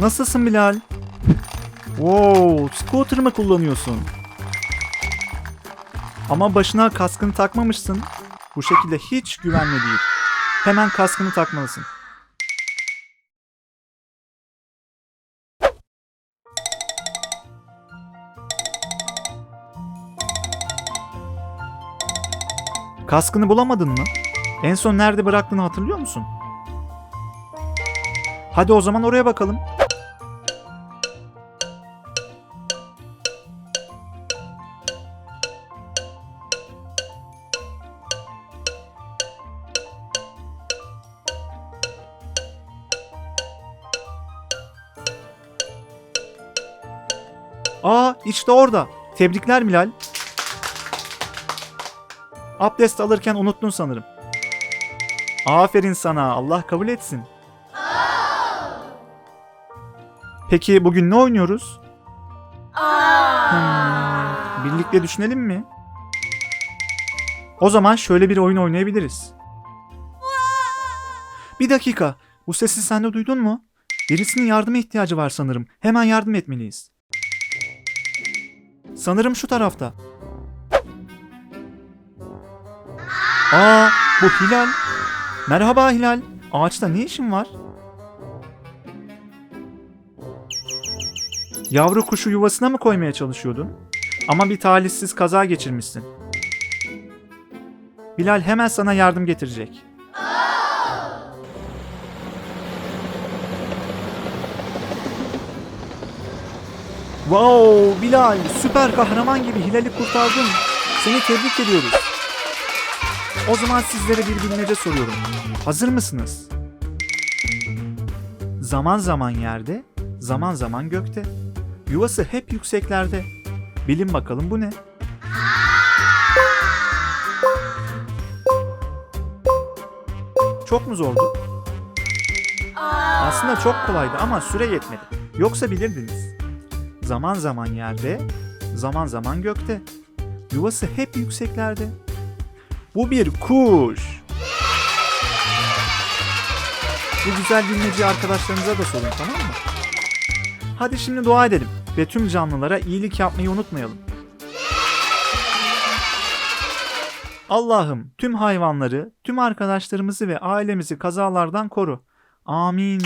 Nasılsın Bilal? Wow, scooter mı kullanıyorsun? Ama başına kaskını takmamışsın. Bu şekilde hiç güvenli değil. Hemen kaskını takmalısın. Kaskını bulamadın mı? En son nerede bıraktığını hatırlıyor musun? Hadi o zaman oraya bakalım. Aa işte orada. Tebrikler Milal. Abdest alırken unuttun sanırım. Aferin sana. Allah kabul etsin. Peki bugün ne oynuyoruz? Hmm, birlikte düşünelim mi? O zaman şöyle bir oyun oynayabiliriz. Bir dakika. Bu sesi sen de duydun mu? Birisinin yardıma ihtiyacı var sanırım. Hemen yardım etmeliyiz. Sanırım şu tarafta. Aa, bu Hilal. Merhaba Hilal. Ağaçta ne işin var? Yavru kuşu yuvasına mı koymaya çalışıyordun? Ama bir talihsiz kaza geçirmişsin. Bilal hemen sana yardım getirecek. Wow Bilal süper kahraman gibi Hilal'i kurtardın. Seni tebrik ediyoruz. O zaman sizlere bir bilmece soruyorum. Hazır mısınız? Zaman zaman yerde, zaman zaman gökte. Yuvası hep yükseklerde. Bilin bakalım bu ne? Çok mu zordu? Aslında çok kolaydı ama süre yetmedi. Yoksa bilirdiniz. Zaman zaman yerde, zaman zaman gökte. Yuvası hep yükseklerde. Bu bir kuş. Bu güzel bilmeceyi arkadaşlarınıza da sorun tamam mı? Hadi şimdi dua edelim ve tüm canlılara iyilik yapmayı unutmayalım. Allah'ım tüm hayvanları, tüm arkadaşlarımızı ve ailemizi kazalardan koru. Amin.